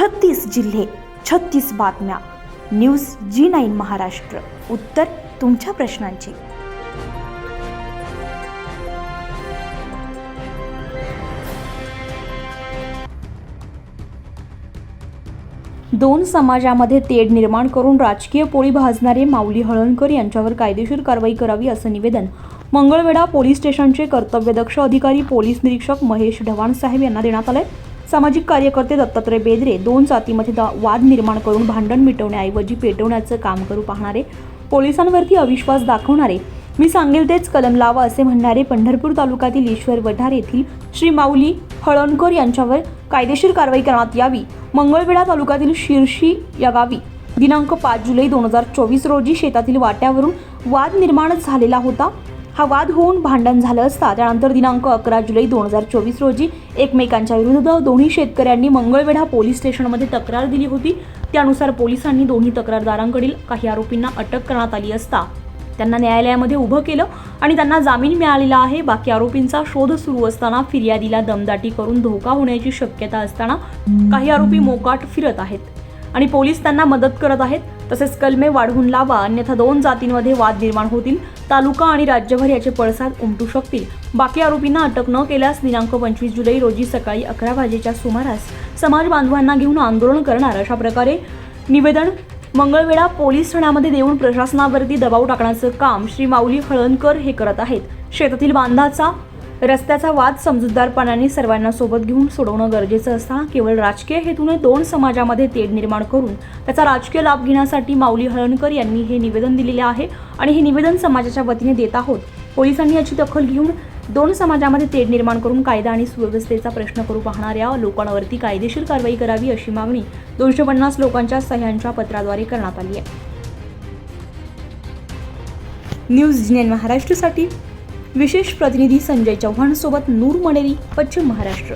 छत्तीस जिल्हे छत्तीस बातम्या. News G nine Maharashtra. उत्तर तुमच्या प्रश्नांची. दोन समाजामध्ये तेढ निर्माण करून राजकीय पोळी भाजणारे माऊली हळणकर यांच्यावर कायदेशीर कारवाई करावी असं निवेदन मंगळवेढा पोलीस स्टेशनचे कर्तव्यदक्ष अधिकारी पोलीस निरीक्षक महेश ढवाण साहेब यांना देण्यात आलंय. सामाजिक कार्यकर्ते दत्तात्रय बेदरे दोन जातीमध्ये दा- वाद निर्माण करून भांडण मिटवण्याऐवजी पेटवण्याचं काम करू पाहणारे पोलिसांवरती अविश्वास दाखवणारे मी सांगेल तेच कलम लावा असे म्हणणारे पंढरपूर तालुक्यातील ईश्वर वढार येथील श्री माऊली हळणकर यांच्यावर कायदेशीर कारवाई करण्यात यावी. मंगळवेढा तालुक्यातील शिरशी या गावी दिनांक पाच जुलै दोन हजार चोवीस रोजी शेतातील वाट्यावरून वाद निर्माण झालेला होता. हा वाद होऊन भांडण झालं असता त्यानंतर दिनांक अकरा जुलै दोन हजार चोवीस रोजी एकमेकांच्या विरुद्ध दोन्ही शेतकऱ्यांनी मंगळवेढा पोलीस स्टेशनमध्ये तक्रार दिली होती. त्यानुसार पोलिसांनी दोन्ही तक्रारदारांकडील काही आरोपींना अटक करण्यात आली असता. त्यांना न्यायालयामध्ये उभं केलं आणि त्यांना जामीन मिळालेला आहे. बाकी आरोपींचा शोध सुरू असताना फिर्यादीला दमदाटी करून धोका होण्याची शक्यता असताना काही आरोपी मोकाट फिरत आहेत आणि पोलीस त्यांना मदत करत आहेत. तसेच कलमे वाढवून लावा अन्यथा दोन जातींमध्ये वाद निर्माण होतील. तालुका आणि राज्यभर याचे पडसाद उमटू शकतील. बाकी आरोपींना अटक न केल्यास दिनांक पंचवीस जुलै रोजी सकाळी अकरा वाजेच्या सुमारास समाज बांधवांना घेऊन आंदोलन करणार अशा प्रकारे निवेदन मंगळवेढा पोलीस ठाण्यामध्ये देऊन प्रशासनावरती दबाव टाकण्याचं काम श्री माऊली हळणकर हे करत आहेत. शेतातील बांधाचा रस्त्याचा वाद समजूतदारपणाने सर्वांना सोबत घेऊन सोडवणं गरजेचं असता केवळ राजकीय हेतूने दोन समाजामध्ये तेढ निर्माण करून त्याचा राजकीय लाभ घेण्यासाठी माऊली हळणकर यांनी हे निवेदन दिलेले आहे आणि हे निवेदन समाजाच्या वतीने देत आहोत. पोलिसांनी याची दखल घेऊन दोन समाजामध्ये तेढ निर्माण करून कायदा आणि सुव्यवस्थेचा प्रश्न करू पाहणाऱ्या लोकांवरती कायदेशीर कारवाई करावी अशी मागणी दोनशे पन्नास लोकांच्या सह्यांच्या पत्राद्वारे करण्यात आली आहे. न्यूज जिनेन महाराष्ट्रासाठी विशेष प्रतिनिधी संजय चव्हाण सोबत नूर मनेरी पश्चिम महाराष्ट्र.